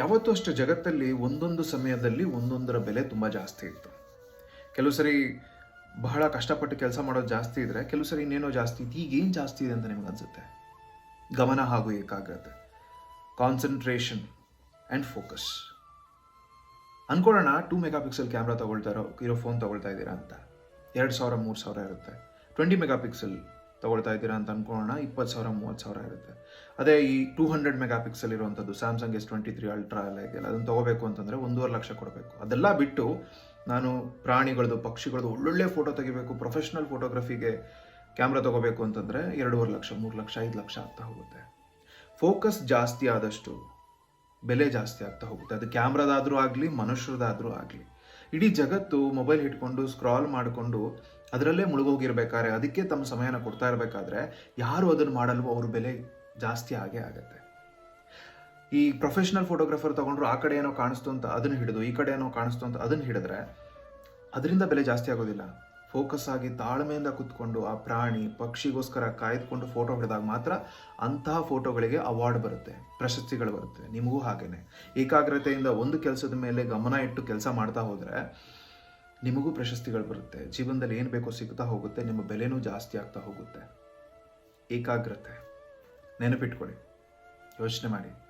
ಯಾವತ್ತೂ ಅಷ್ಟೇ ಜಗತ್ತಲ್ಲಿ ಒಂದೊಂದು ಸಮಯದಲ್ಲಿ ಒಂದೊಂದರ ಬೆಲೆ ತುಂಬ ಜಾಸ್ತಿ ಇತ್ತು. ಕೆಲವು ಸರಿ ಬಹಳ ಕಷ್ಟಪಟ್ಟು ಕೆಲಸ ಮಾಡೋದು ಜಾಸ್ತಿ ಇದ್ರೆ, ಕೆಲವು ಸರಿ ಇನ್ನೇನೋ ಜಾಸ್ತಿ ಇತ್ತು ಈಗೇನು ಜಾಸ್ತಿ ಇದೆ ಅಂತ ನಿಮ್ಗೆ ಅನ್ಸುತ್ತೆ? ಗಮನ ಹಾಗೂ ಏಕಾಗ್ರತೆ ಕಾನ್ಸಂಟ್ರೇಷನ್ ಆ್ಯಂಡ್ ಫೋಕಸ್ ಅನ್ಕೊಳ್ಳೋಣ ಟೂ ಮೆಗಾ ಪಿಕ್ಸೆಲ್ ಕ್ಯಾಮ್ರಾ ತಗೊಳ್ತಾ ಇರೋ ಇರೋ ಫೋನ್ ತೊಗೊಳ್ತಾ ಇದ್ದೀರಾ ಅಂತ. ಎರಡು ಸಾವಿರ, ಮೂರು ಸಾವಿರ ಇರುತ್ತೆ. ಟ್ವೆಂಟಿ ಮೆಗಾ ಪಿಕ್ಸೆಲ್ ತಗೊಳ್ತಾ ಇದ್ದೀರಾ ಅಂತ ಅನ್ಕೊಳ್ಳೋಣ. ಇಪ್ಪತ್ತು ಸಾವಿರ, ಮೂವತ್ತು ಸಾವಿರ ಇರುತ್ತೆ. ಅದೇ ಈ ಟೂ ಹಂಡ್ರೆಡ್ ಮೆಗಾ ಪಿಕ್ಸೆಲ್ ಇರುವಂಥದ್ದು Samsung S twenty three Ultra ಎಲ್ಲ ಇದೆಯಲ್ಲ, ಅದನ್ನು ತಗೋಬೇಕು ಅಂತಂದರೆ ಒಂದೂವರೆ ಲಕ್ಷ ಕೊಡಬೇಕು. ಅದೆಲ್ಲ ಬಿಟ್ಟು ನಾನು ಪ್ರಾಣಿಗಳದ್ದು ಪಕ್ಷಿಗಳದ್ದು ಒಳ್ಳೊಳ್ಳೆ ಫೋಟೋ ತೆಗಿಬೇಕು ಪ್ರೊಫೆಷ್ನಲ್ ಫೋಟೋಗ್ರಫಿಗೆ ಕ್ಯಾಮ್ರಾ ತಗೋಬೇಕು ಅಂತಂದರೆ ಎರಡೂವರೆ ಲಕ್ಷ, ಮೂರು ಲಕ್ಷ, ಐದು ಲಕ್ಷ ಆಗ್ತಾ ಹೋಗುತ್ತೆ. ಫೋಕಸ್ ಜಾಸ್ತಿ ಆದಷ್ಟು ಬೆಲೆ ಜಾಸ್ತಿ ಆಗ್ತಾ ಹೋಗುತ್ತೆ. ಅದು ಕ್ಯಾಮ್ರಾದಾದರೂ ಆಗಲಿ, ಮನುಷ್ಯರದಾದರೂ ಆಗಲಿ. ಇಡೀ ಜಗತ್ತು ಮೊಬೈಲ್ ಹಿಡ್ಕೊಂಡು ಸ್ಕ್ರಾಲ್ ಮಾಡಿಕೊಂಡು ಅದರಲ್ಲೇ ಮುಳುಗೋಗಿರ್ಬೇಕಾದ್ರೆ, ಅದಕ್ಕೆ ತಮ್ಮ ಸಮಯನ ಕೊಡ್ತಾ ಇರಬೇಕಾದ್ರೆ ಯಾರು ಅದನ್ನು ಮಾಡಲ್ವೋ ಅವ್ರ ಬೆಲೆ ಜಾಸ್ತಿ ಆಗೇ ಆಗುತ್ತೆ. ಈ ಪ್ರೊಫೆಷನಲ್ ಫೋಟೋಗ್ರಾಫರ್ ತಗೊಂಡ್ರು ಆ ಕಡೆ ಏನೋ ಕಾಣಿಸ್ತು ಅಂತ ಅದನ್ನು ಹಿಡಿದು, ಈ ಕಡೆ ಏನೋ ಕಾಣಿಸ್ತು ಅಂತ ಅದನ್ನು ಹಿಡಿದ್ರೆ ಅದರಿಂದ ಬೆಲೆ ಜಾಸ್ತಿ ಆಗೋದಿಲ್ಲ. ಫೋಕಸ್ ಆಗಿ ತಾಳ್ಮೆಯಿಂದ ಕುತ್ಕೊಂಡು ಆ ಪ್ರಾಣಿ ಪಕ್ಷಿಗೋಸ್ಕರ ಕಾಯ್ದುಕೊಂಡು ಫೋಟೋ ಹೊಡೆದಾಗ ಮಾತ್ರ ಅಂತಹ ಫೋಟೋಗಳಿಗೆ ಅವಾರ್ಡ್ ಬರುತ್ತೆ, ಪ್ರಶಸ್ತಿಗಳು ಬರುತ್ತೆ, ನಿಮಗೂ ಹಾಗೇನೆ. ಏಕಾಗ್ರತೆಯಿಂದ ಒಂದು ಕೆಲಸದ ಮೇಲೆ ಗಮನ ಇಟ್ಟು ಕೆಲಸ ಮಾಡ್ತಾ ಹೋದರೆ ನಿಮಗೂ ಪ್ರಶಸ್ತಿಗಳು ಬರುತ್ತೆ. ಜೀವನದಲ್ಲಿ ಏನು ಬೇಕೋ ಸಿಗ್ತಾ ಹೋಗುತ್ತೆ, ನಿಮ್ಮ ಬೆಲೆನೂ ಜಾಸ್ತಿ ಆಗ್ತಾ ಹೋಗುತ್ತೆ. ಏಕಾಗ್ರತೆ. ನೆನಪಿಟ್ಕೊಳ್ಳಿ. ಯೋಚನೆ ಮಾಡಿ.